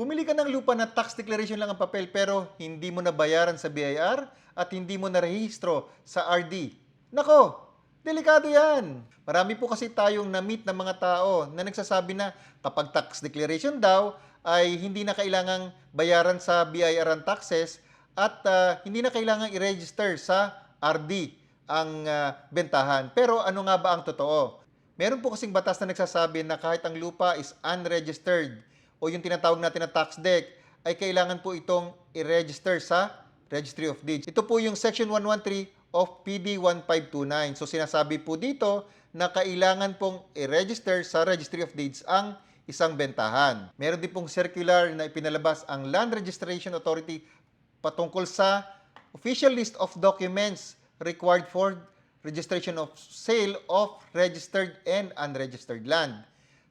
Bumili ka ng lupa na tax declaration lang ang papel pero hindi mo na bayaran sa BIR at hindi mo na rehistro sa RD. Nako, delikado yan. Marami po kasi tayong na-meet ng mga tao na nagsasabi na kapag tax declaration daw ay hindi na kailangang bayaran sa BIR ang taxes at ah, hindi na kailangang i-register sa RD ang ah, bentahan. Pero ano nga ba ang totoo? Meron po kasing batas na nagsasabi na kahit ang lupa is unregistered o yung tinatawag natin na tax deck ay kailangan po itong i-register sa Registry of Deeds. Ito po yung Section 113 of PD 1529. So sinasabi po dito na kailangan pong i-register sa Registry of Deeds ang isang bentahan. Meron din pong circular na ipinalabas ang Land Registration Authority patungkol sa official list of documents required for registration of sale of registered and unregistered land.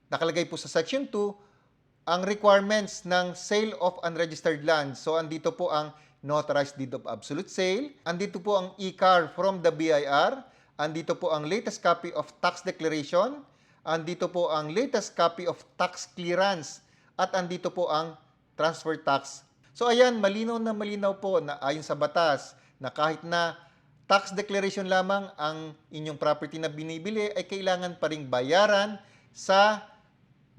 Nakalagay po sa Section 2 ang requirements ng sale of unregistered land. So, andito po ang notarized deed of absolute sale, andito po ang e-car from the BIR, andito po ang latest copy of tax declaration, andito po ang latest copy of tax clearance, at andito po ang transfer tax. So, ayan, malinaw na malinaw po na ayon sa batas na kahit na tax declaration lamang ang inyong property na binibili ay kailangan pa ring bayaran sa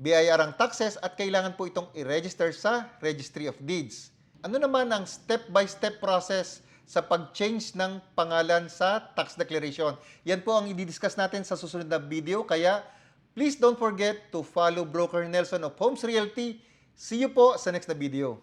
BIR ang taxes at kailangan po itong i-register sa Registry of Deeds. Ano naman ang step-by-step process sa pag-change ng pangalan sa tax declaration? Yan po ang i-discuss natin sa susunod na video. Kaya please don't forget to follow Broker Nelson of Homes Realty. See you po sa next na video.